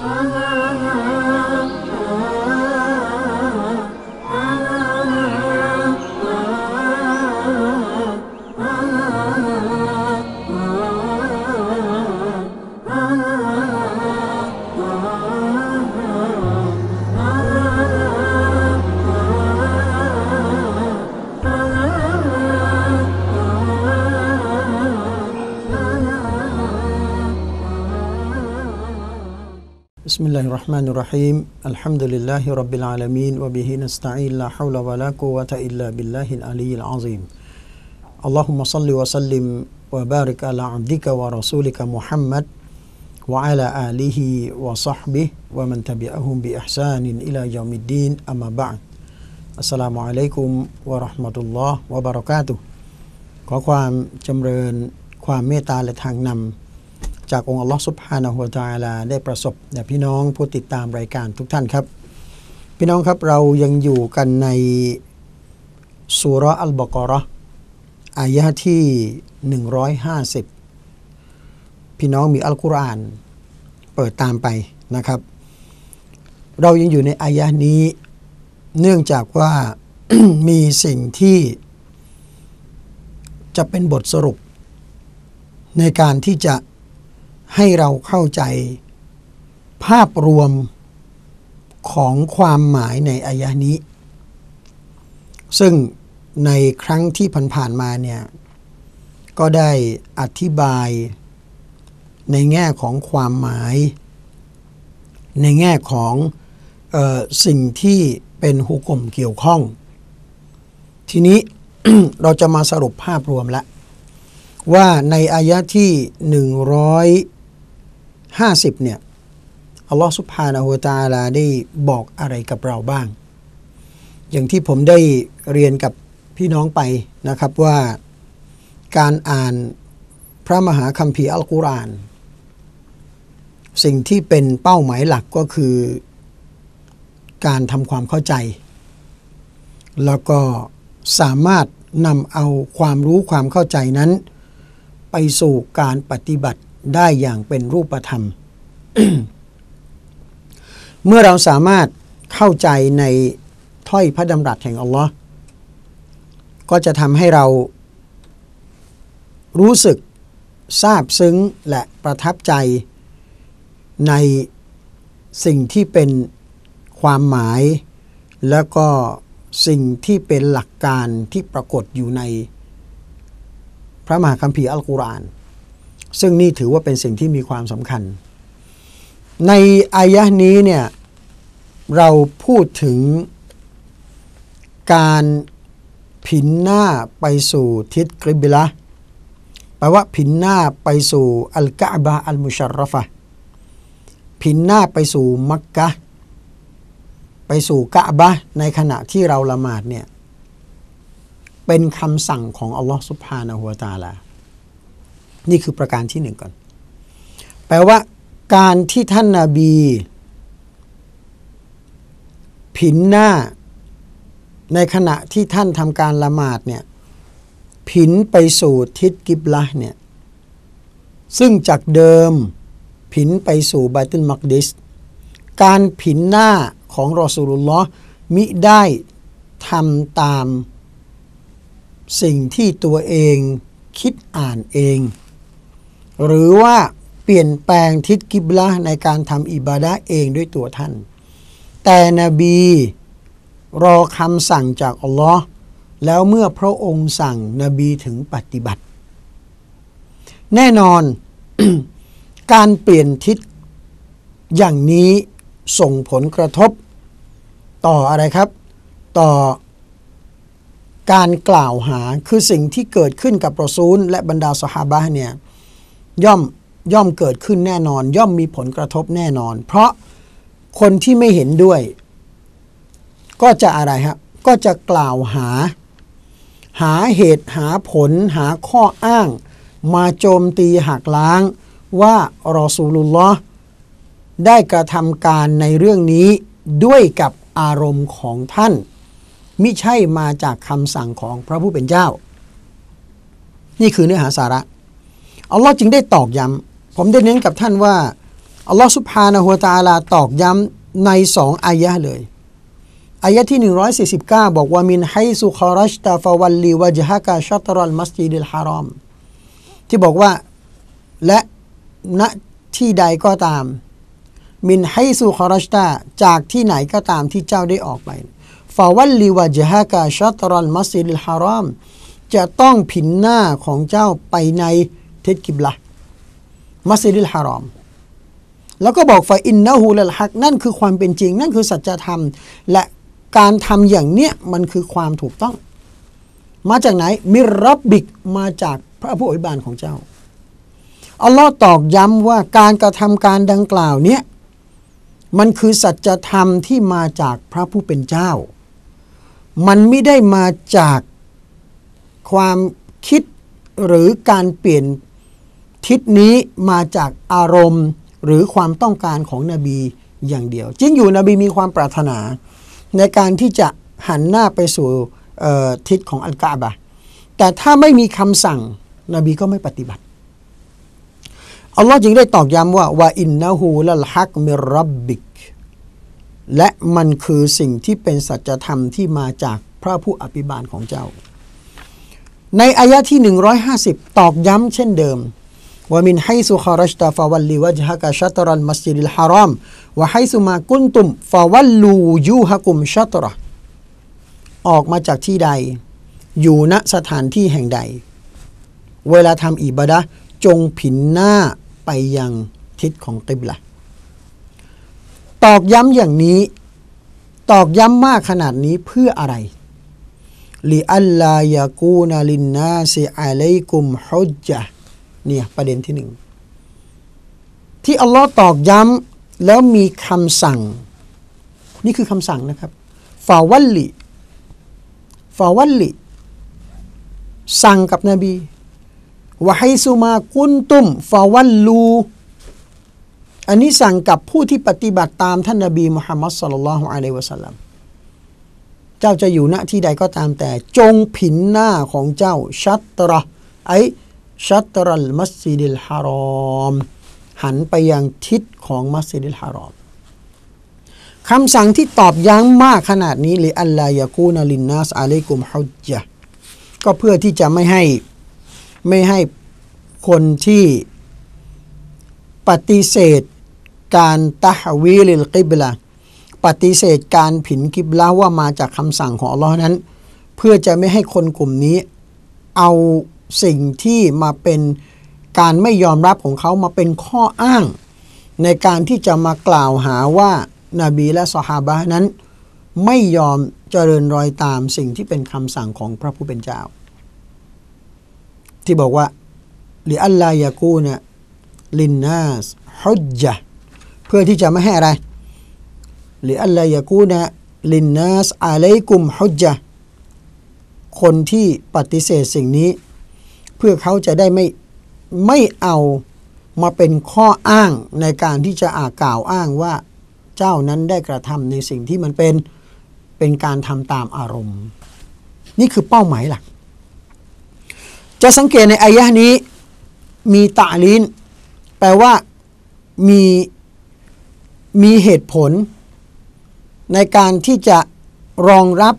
Ah, ah, ah, ah, ah. الرحمن الرحيم الحمد لله رب العالمين وبه نستعين لا حول ولا قوة إلا بالله العلي العظيم اللهم صل وسلم وبارك على عبدك ورسولك محمد وعلى آله وصحبه ومن تبعهم بإحسان إلى يوم الدين أما بعد السلام عليكم ورحمة الله وبركاته ขอความจำเริญความเมตตาและทางนำ จากองค์อัลลอฮ์ซุบฮานะฮูวะตาลาได้ประสบแด่พี่น้องผู้ติดตามรายการทุกท่านครับ พี่น้องครับเรายังอยู่กันในสุรอัลบกอราะอายะห์ที่ 150 พี่น้องมีอัลกุรอานเปิดตามไปนะครับ เรายังอยู่ในอายะนี้เนื่องจากว่ามีสิ่งที่จะเป็นบทสรุป ในการที่จะ ให้เราเข้าใจ ภาพรวมของความหมายในอายะนี้ ซึ่งในครั้งที่ผ่านๆมาเนี่ย ก็ได้อธิบายในแง่ของความหมาย ในแง่ของออสิ่งที่เป็นหุกกลมเกี่ยวข้อง ทีนี้เราจะมาสรุปภาพรวมล้วว่าในอายะที่ 50เนี่ยอัลลอฮฺสุบฮานาหูตาลาได้บอกอะไรกับเราบ้าง อย่างที่ผมได้เรียนกับพี่น้องไปนะครับว่าการอ่านพระมหาคัมภีร์อัลกุรอาน สิ่งที่เป็นเป้าหมายหลักก็คือ การทำความเข้าใจ แล้วก็สามารถนำเอาความรู้ความเข้าใจนั้น ไปสู่การปฏิบัติ ได้อย่างเป็นรูปธรรม เมื่อเราสามารถเข้าใจในถ้อยพระดำรัสแห่งอัลลอฮ์ก็จะทำให้เรารู้สึกซาบซึ้งและประทับใจในสิ่งที่เป็นความหมาย แล้วก็สิ่งที่เป็นหลักการที่ปรากฏอยู่ในพระมหาคัมภีร์อัลกุรอาน ซึ่งนี่ถือว่าเป็นสิ่งที่มีความสำคัญ ในอายะนี้เนี่ยเราพูดถึงการผินหน้าไปสู่ทิศกริบิละแปลว่าผินหน้าไปสู่อัลกะบะอัลมุชารรฟะผินหน้าไปสู่มักกะไปสู่กะบะในขณะที่เราละหมาดเนี่ยเป็นคำสั่งของอัลลอฮ์สุบฮานะฮูวตาลา นี่คือประการที่หนึ่งก่อน แปลว่าการที่ท่านนาบี ผินหน้า ในขณะที่ท่านทำการละหมาดเนี่ย ผินไปสู่ทิศกิบละเนี่ย ซึ่งจากเดิมผินไปสู่ไบตุลมักดิส การผินหน้าของรอสูลุลลอฮ์มิได้ทำตามสิ่งที่ตัวเองคิดอ่านเอง หรือว่าเปลี่ยนแปลงทิศกิบละในการทำอิบาดะเองด้วยตัวท่าน แต่นบีรอคำสั่งจากอัลลอฮ์แล้วเมื่อพระองค์สั่งนบีถึงปฏิบัติ แน่นอน การเปลี่ยนทิศอย่างนี้ส่งผลกระทบ ต่ออะไรครับ ต่อการกล่าวหาคือสิ่งที่เกิดขึ้นกับรอซูล และบรรดาสหาบะเนี่ย ย่อมย่อมเกิดขึ้นแน่นอน ย่อมมีผลกระทบแน่นอน เพราะคนที่ไม่เห็นด้วย ก็จะอะไรครับก็จะกล่าวหา หาเหตุหาผล หาข้ออ้าง มาโจมตีหักล้าง ว่ารอซูลุลลอฮ์ได้กระทำการในเรื่องนี้ด้วยกับอารมณ์ของท่าน มิใช่มาจากคำสั่งของพระผู้เป็นเจ้า นี่คือเนื้อหาสาระ อัลลอฮ์จึงได้ตอกย้ำผมได้เน้นกับท่านว่าอัลลอฮฺสุบฮานะฮูวตาลาตอกย้ำในสองอายะเลยอายะที่ 149 บอกว่ามินไฮซุคอรัชตาฟาวัลลีวะจฮะกาชัตรัลมัสยิดิลฮารอมที่บอกว่าและณที่ใดก็ตาม มินไฮซุคอรัชตาจากที่ไหนก็ตามที่เจ้าได้ออกไปฟาวัลลีวะจฮะกาชัตรัลมัสยิดิลฮารอมจะต้องผินหน้าของเจ้าไปใน ทิศกิบละมัสยิดิลฮารอม แล้วก็บอกฟาอินนะฮูลฮักนั่นคือความเป็นจริง นั่นคือสัจธรรม และการทำอย่างเนี้ยมันคือความถูกต้อง มาจากไหนมิรับบิกมาจากพระผู้อภิบาลของเจ้าอัลลอฮ์ตอกย้ำว่าการกระทำการดังกล่าวเนี้ยมันคือสัจธรรมที่มาจากพระผู้เป็นเจ้า มันไม่ได้มาจากความคิดหรือการเปลี่ยน ทิศนี้มาจากอารมณ์หรือความต้องการของนบีอย่างเดียว จริงอยู่นบีมีความปรารถนา ในการที่จะหันหน้าไปสู่ทิศของอัลกาบะแต่ถ้าไม่มีคำสั่งนบีก็ไม่ปฏิบัติอัลลอฮ์จึงได้ตอกย้ำว่าว่าอินนะฮูลัลฮักมิรับบิก และมันคือสิ่งที่เป็นสัจธรรมที่มาจากพระผู้อภิบาลของเจ้า ในอายะที่ 150 ตอกย้ำเช่นเดิม ว่ามินไฮซุคารัชตาฟาวัลลีวะจฮะกะชัตรัลมัสยิดิลฮารอมวะไฮซุมากุนตุมฟาวัลลูยูฮะกุมชัตระออกมาจากที่ใด อยู่ณสถานที่แห่งใด เวลาทำอิบาดะจงผินหน้าไปยังทิศของกิบละตอกย้ำอย่างนี้ ตอกย้ำมากขนาดนี้เพื่ออะไรลิอัลลายากูนาลินนาซิอะลัยกุมฮุจจ์ เนี่ยประเด็นที่หนึ่งที่อัลลอฮ์ตอกย้ำแล้วมีคำสั่ง นี่คือคำสั่งนะครับฟาวัลลิฟาวัลลิสั่งกับนบีวะไฮซูมากุนตุมฟาวัลลู อันนี้สั่งกับผู้ที่ปฏิบัติตามท่านนบีมุฮัมมัดสุลลัลฮุอะลัยวะสัลลัมเจ้าจะอยู่ณที่ใดก็ตามแต่จงผินหน้าของเจ้าชัตระไอ ชัตรัลมัสยิดิลฮารอม หันไปยังทิศของมัสยิดิลฮารอมคำสั่งที่ตอบย้ำมากขนาดนี้เลยอัลลอยากูนาลินนัสอะลัยกุมฮุจจ์ก็เพื่อที่จะไม่ให้ไม่ให้คนที่ปฏิเสธการตะฮวีลิลกิบลาปฏิเสธการผินกิบลาว่ามาจากคำสั่งของอัลลอฮ์นั้น เพื่อจะไม่ให้คนกลุ่มนี้เอา สิ่งที่มาเป็นการไม่ยอมรับของเขามาเป็นข้ออ้าง ในการที่จะมากล่าวหาว่านาบีและสหาบะนั้น ไม่ยอมเจริญรอยตามสิ่งที่เป็นคำสั่งของพระผู้เป็นเจ้า ที่บอกว่าลิอัลลายากูนะลินนัสฮุจจ์เพื่อที่จะไม่ให้อะไรลิอัลลายากูนะลินนัสอะลัยกุมฮุจจ์คนที่ปฏิเสธสิ่งนี้ เพื่อเขาจะได้ไม่ไม่เอามาเป็นข้ออ้างในการที่จะอากล่าวอ้างว่าเจ้านั้นได้กระทำในสิ่งที่มันเป็นเป็นการทำตามอารมณ์ นี่คือเป้าหมายหลัก จะสังเกตในอายะนี้มีตาลินแปลว่ามีมีเหตุผล ในการที่จะรองรับ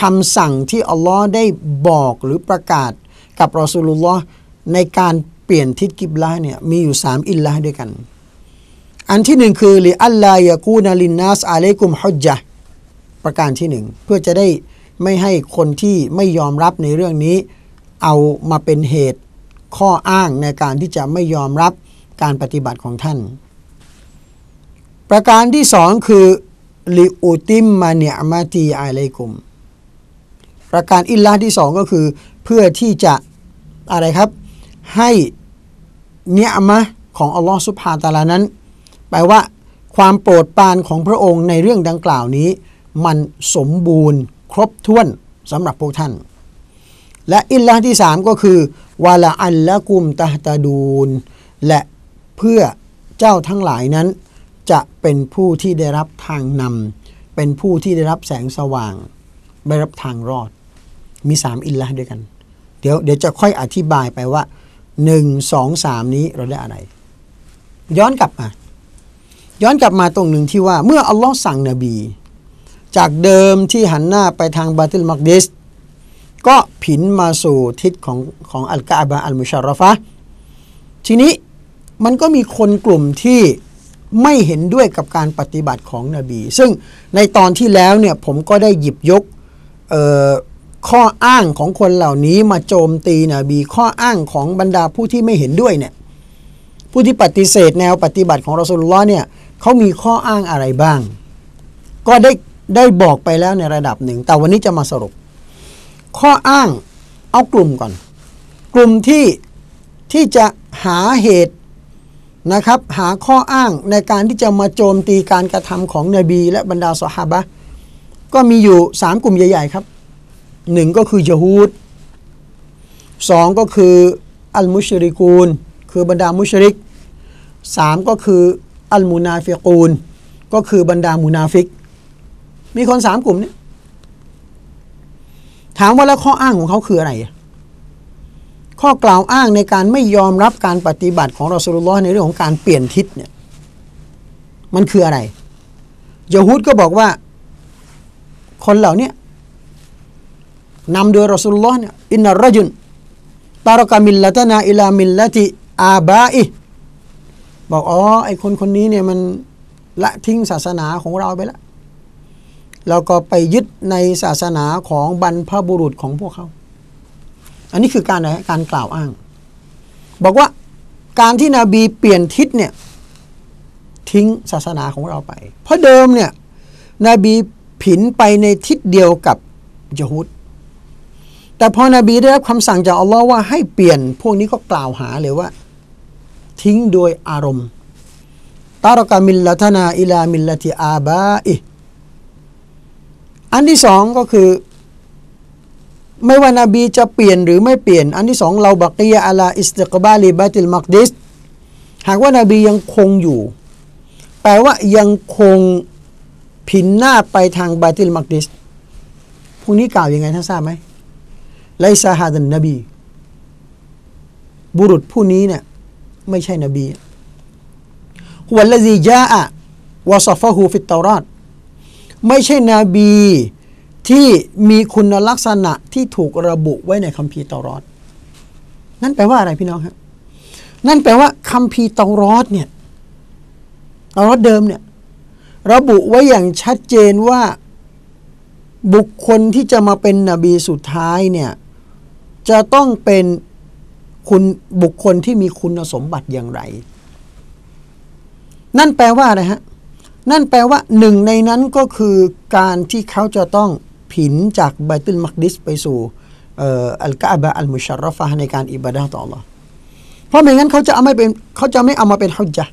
คำสั่งที่อัลลอฮ์ได้บอกหรือประกาศ กับรอสูลุลลอฮ์ในการเปลี่ยนทิศกิบลาเนี่ยมีอยู่สามอิลลาด้วยกัน อันที่หนึ่งคือลิอัลลายากูนาลินนัสอาเลกุมฮุจจ์ประการที่หนึ่งเพื่อจะได้ไม่ให้คนที่ไม่ยอมรับในเรื่องนี้ เอามาเป็นเหตุข้ออ้างในการที่จะไม่ยอมรับการปฏิบัติของท่าน ประการที่สองคือลิอุติมมาเนียมาตีอาเลกุม ประการอิลลาที่สองก็คือ เพื่อที่จะอะไรครับ ให้เนียมะของอัลลอฮฺสุบฮานตาลานั้น แปลว่า ความโปรดปรานของพระองค์ในเรื่องดังกล่าวนี้ มันสมบูรณ์ครบถ้วนสำหรับพวกท่าน และอิลลาที่สามก็คือวาลาอัลละกุมตาตาดูนและเพื่อเจ้าทั้งหลายนั้น จะเป็นผู้ที่ได้รับทางนำเป็นผู้ที่ได้รับแสงสว่าง ได้รับทางรอด มีสามอินละด้วยกัน เดี๋ยวเดี๋ยวจะค่อยอธิบายไปว่าหนึ่งสองสามนี้เราได้อะไร ย้อนกลับมา ย้อนกลับมาตรงหนึ่งที่ว่า เมื่ออัลลอฮ์สั่งนบี จากเดิมที่หันหน้าไปทางบาติลมักดิสก็ผินมาสู่ทิศของของอัลกาบะอัลมุชารฟะทีนี้มันก็มีคนกลุ่มที่ไม่เห็นด้วยกับการปฏิบัติของนบี ซึ่งในตอนที่แล้วเนี่ยผมก็ได้หยิบยก ข้ออ้างของคนเหล่านี้มาโจมตีนบีข้ออ้างของบรรดาผู้ที่ไม่เห็นด้วยเนี่ยผู้ที่ปฏิเสธแนวปฏิบัติของรอสุลลอฮ์เนี่ยเขามีข้ออ้างอะไรบ้าง ก็ได้ได้บอกไปแล้วในระดับหนึ่ง แต่วันนี้จะมาสรุป ข้ออ้างเอากลุ่มก่อน กลุ่มที่ที่จะหาเหตุนะครับ หาข้ออ้างในการที่จะมาโจมตีการกระทำของนบี และบรรดาสหาบะก็มีอยู่สามกลุ่มใหญ่ ๆ ครับ หนึ่งก็คือยะฮูดสองก็คืออัลมุชริกูล คือบรรดามุชริกสามก็คืออัลมุนาฟิกูล ก็คือบรรดามุนาฟิก มีคนสามกลุ่มนี้ถามว่าแล้วข้ออ้างของเขาคืออะไร ข้อกล่าวอ้างในการไม่ยอมรับการปฏิบัติของรอสุลลอฮ์ในเรื่องของการเปลี่ยนทิศเนี่ยมันคืออะไรยะฮูดก็บอกว่า คนเหล่านี้ นำโดยรอสุลลอฮ์เนี่ยอินนารจุนตารกามิลละตนาอิลามิลละติอาบาอิบอกอ๋อไอคนคนนี้เนี่ยมันละทิ้งศาสนาของเราไปแล้วก็ไปยึดในศาสนาของบรรพบุรุษของพวกเขา อันนี้คือการอะไรการกล่าวอ้าง บอกว่าการที่นบีเปลี่ยนทิศเนี่ยทิ้งศาสนาของเราไป เพราะเดิมเนี่ยนบีผินไปในทิศเดียวกับยะฮูด แต่พอนบีได้รับคำสั่งจากอัลลอฮ์ว่าให้เปลี่ยน พวกนี้ก็กล่าวหาเลยว่า ทิ้งโดยอารมณ์ตารกามิลละทนาอิลามิลละติอาบาอิอันที่สองก็คือ ไม่ว่านาบีจะเปลี่ยนหรือไม่เปลี่ยน อันที่สองเราบักียอัลาอิสติกบาลีบาติลมักดิสหากว่านาบียังคงอยู่ แปลว่ายังคงผินหน้าไปทางบาติลมักดิสพวกนี้กล่าวยังไงท่านทราบไหม ไลซาฮาดันนบี บุรุษผู้นี้เนี่ยไม่ใช่นบีฮุวัลลซีจาอะวะซฟะฮูฟิตตอรอดไม่ใช่นบีที่มีคุณลักษณะที่ถูกระบุไว้ในคัมภีร์ตอรอดนั่นแปลว่าอะไรพี่น้องครับนั่นแปลว่าคัมภีร์ตอรอดเนี่ยตอรอดเดิมเนี่ยระบุไว้อย่างชัดเจนว่าบุคคลที่จะมาเป็นนบีสุดท้ายเนี่ย จะต้องเป็นคุณบุคคลที่มีคุณสมบัติอย่างไร นั่นแปลว่าอะไรฮะ นั่นแปลว่าหนึ่งในนั้นก็คือการที่เขาจะต้องผินจากไบตุลมักดิสไปสู่อัลกาบะอัลมุชารฟะในการอิบาดะต่อ Allah เพราะไม่งั้นเขาจะเอาไม่เป็นเขาจะไม่เอามาเป็นฮุจจ์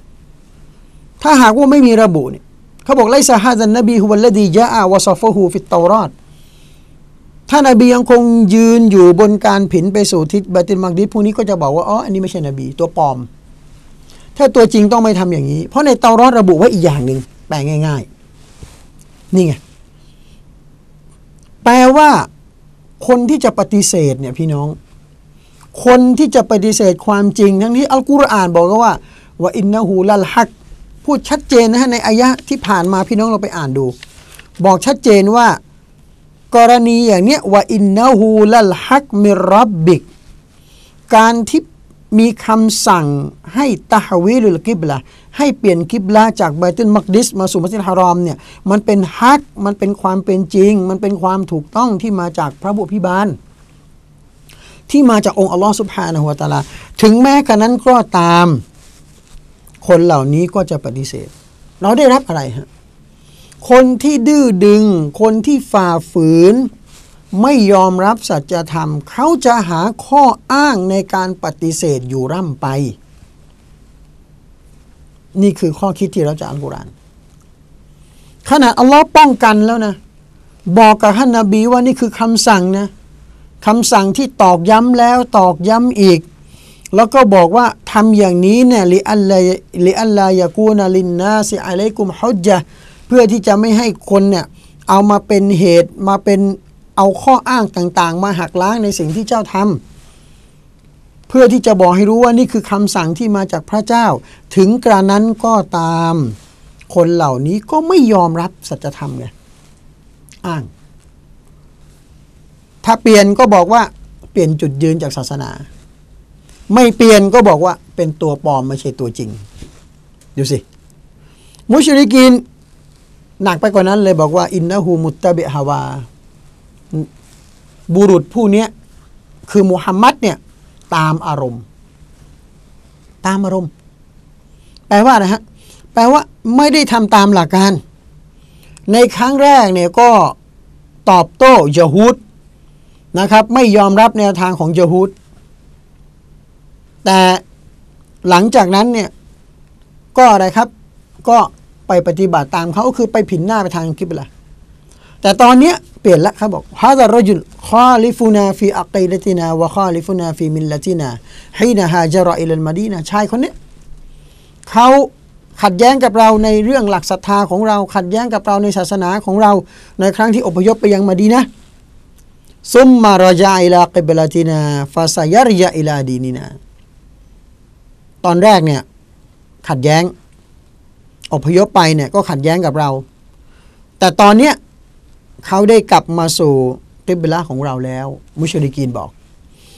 ถ้าหากว่าไม่มีระบุเนี่ยเขาบอกไลซาฮาซันนบีฮุวัลลดียะอาวะซอฟฮูฟิตตอรอด ถ้านาบียังคงยืนอยู่บนการผินไปสู่ทิศบาติลมักดิสพวกนี้ก็จะบอกว่าอ๋ออันนี้ไม่ใช่นบีตัวปลอม ถ้าตัวจริงต้องไม่ทำอย่างนี้ เพราะในเตารอดระบุไว้อีกอย่างหนึ่งแปลง่าย ๆ นี่ไงแปลว่าคนที่จะปฏิเสธเนี่ยพี่น้อง คนที่จะปฏิเสธความจริง ทั้งที่อัลกุรอานบอกว่าว่าอินนาหูลัลฮักพูดชัดเจนนะฮะในอายะที่ผ่านมาพี่น้องเราไปอ่านดู บอกชัดเจนว่า กรณีอย่างเนี้ยว่าอินนาหูลัลฮักมิรับบิก การที่มีคำสั่งให้ตะฮวีลุลกิบละให้เปลี่ยนกิบละจากไบตุลมักดิสมาสู่มัสยิดฮารอมเนี่ยมันเป็นฮักมันเป็นความเป็นจริง มันเป็นความถูกต้องที่มาจากพระบุพิบาล ที่มาจากองค์อัลลอฮ์สุบฮานะฮุวาตาลา ถึงแม้กระนั้นก็ตาม คนเหล่านี้ก็จะปฏิเสธ เราได้รับอะไรฮะ คนที่ดื้อดึง คนที่ฝ่าฝืน ไม่ยอมรับสัจธรรม เขาจะหาข้ออ้างในการปฏิเสธอยู่ร่ำไป นี่คือข้อคิดที่เราจะอัลกุรอานขนาดอัลลอฮ์ป้องกันแล้วนะ บอกกับท่านนาบีว่านี่คือคำสั่งนะคำสั่งที่ตอกย้ำแล้วตอกย้ำอีก แล้วก็บอกว่าทำอย่างนี้เนี่ยลิอัลลลิอัลลายากูนาลินนาสิอะลัยกุมฮุจจ์ เพื่อที่จะไม่ให้คนเนี่ยเอามาเป็นเหตุมาเป็นเอาข้ออ้างต่างๆ มาหักล้างในสิ่งที่เจ้าทำเพื่อที่จะบอกให้รู้ว่านี่คือคำสั่งที่มาจากพระเจ้า ถึงกระนั้นก็ตามคนเหล่านี้ก็ไม่ยอมรับสัจธรรมไงอ้าง ถ้าเปลี่ยนก็บอกว่าเปลี่ยนจุดยืนจากศาสนา ไม่เปลี่ยนก็บอกว่าเป็นตัวปลอมไม่ใช่ตัวจริง ดูสิ มุชริกีน หนักไปกว่านั้นเลยบอกว่า อินนะฮูมุตตะเบฮาวา บุรุษผู้เนี้ยคือมุฮัมมัดเนี่ย ตามอารมณ์ ตามอารมณ์ แปลว่าอะไรฮะแปลว่าไม่ได้ทำตามหลักการ ในครั้งแรกเนี่ยก็ตอบโต้ยะฮูดนะครับ ไม่ยอมรับแนวทางของยะฮูดแต่หลังจากนั้นเนี่ย ก็อะไรครับ ก็ ไปปฏิบัติตามเขาคือไปผินหน้าไปทางกิบละแต่ตอนเนี้ยเปลี่ยนละเขาบอกฮาดารจุลคอลิฟูนาฟีอักีดตินา วะคอลิฟูนาฟีมิลลตินาฮีนาฮาจารออิลมาดีนาชายคนนี้เขาขัดแย้งกับเราในเรื่องหลักศรัทธาของเรา ขัดแย้งกับเราในศาสนาของเรา ในครั้งที่อพยพไปยังมาดีนะซุมมารจาอิลากิบลาตินาฟาซายารยาอิลาดีนินาตอนแรกเนี่ยขัดแย้ง อพยพไปเนี่ยก็ขัดแย้งกับเรา แต่ตอนเนี้ยเขาได้กลับมาสู่กิบลาของเราแล้ว มุชริกีนบอก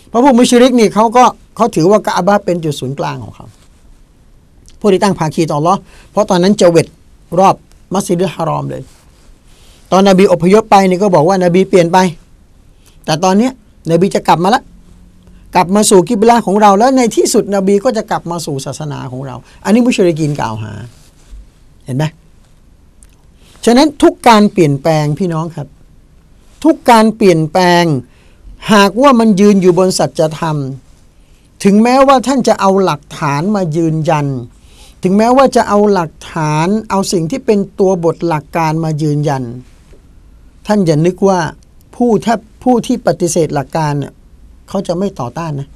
เพราะพวกมุชริกนี่เขาก็เขาถือว่ากะอาบะเป็นจุดศูนย์กลางของเขาผู้ที่ตั้งภาคีต่ออัลลอเพราะตอนนั้นเจวิตรอบมัสยิดฮารอมเลย ตอนนบีอพยพไปนี่ก็บอกว่านาบีเปลี่ยนไป แต่ตอนเนี้ยนบีจะกลับมาละกลับมาสู่กิบลาของเราแล้วในที่สุดนบีก็จะกลับมาสู่ศาสนาของเรา อันนี้มุชริกีนกล่าวหา เห็นไหมฉะนั้นทุกการเปลี่ยนแปลงพี่น้องครับ ทุกการเปลี่ยนแปลง หากว่ามันยืนอยู่บนสัจธรรม ถึงแม้ว่าท่านจะเอาหลักฐานมายืนยัน ถึงแม้ว่าจะเอาหลักฐาน เอาสิ่งที่เป็นตัวบทหลักการมายืนยัน ท่านอย่านึกว่าผู้ถ้าผู้ที่ปฏิเสธหลักการเนี่ยเขาจะไม่ต่อต้านนะ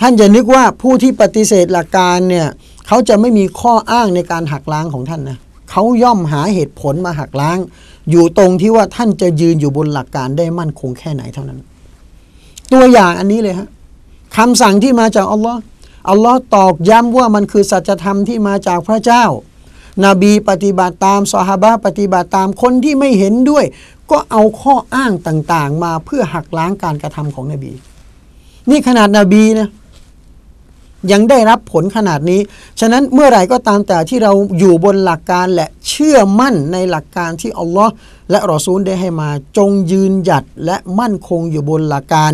ท่านอย่านึกว่าผู้ที่ปฏิเสธหลักการเนี่ย เขาจะไม่มีข้ออ้างในการหักล้างของท่านนะเขาย่อมหาเหตุผลมาหักล้าง อยู่ตรงที่ว่าท่านจะยืนอยู่บนหลักการได้มั่นคงแค่ไหนเท่านั้น ตัวอย่างอันนี้เลยฮะคำสั่งที่มาจากอัลลอฮ์อัลลอฮ์ตอกย้ำว่ามันคือสัจธรรมที่มาจากพระเจ้านบีปฏิบัติตามซอฮาบะปฏิบัติตามคนที่ไม่เห็นด้วย ก็เอาข้ออ้างต่างๆ มาเพื่อหักล้างการกระทำของนบี นี่ขนาดนบีนะ ยังได้รับผลขนาดนี้ ฉะนั้นเมื่อไหร่ก็ตามแต่ที่เราอยู่บนหลักการและเชื่อมั่นในหลักการที่อัลลอฮ์และรอซูลได้ให้มาจงยืนหยัดและมั่นคงอยู่บนหลักการ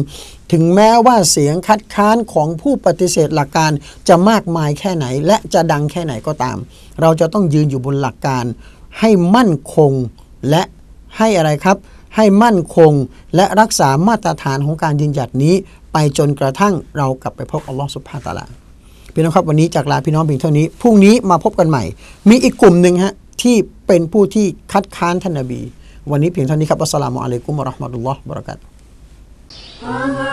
ถึงแม้ว่าเสียงคัดค้านของผู้ปฏิเสธหลักการจะมากมายแค่ไหน และจะดังแค่ไหนก็ตาม เราจะต้องยืนอยู่บนหลักการ ให้มั่นคงและให้อะไรครับ ให้มั่นคงและรักษามาตรฐานของการยืนหยัดนี้ ไปจนกระทั่งเรากลับไปพบอัลลอฮฺสุบฮาตะลาพี่น้องครับวันนี้จากลาพี่น้องเพียงเท่านี้พรุ่งนี้มาพบกันใหม่ มีอีกกลุ่มหนึ่งฮะที่เป็นผู้ที่คัดค้านท่านนบี วันนี้เพียงเท่านี้ครับอัสสลามุอะลัยกุมวะราะห์มะตุลลอฮ์บะเราะกาตุฮ์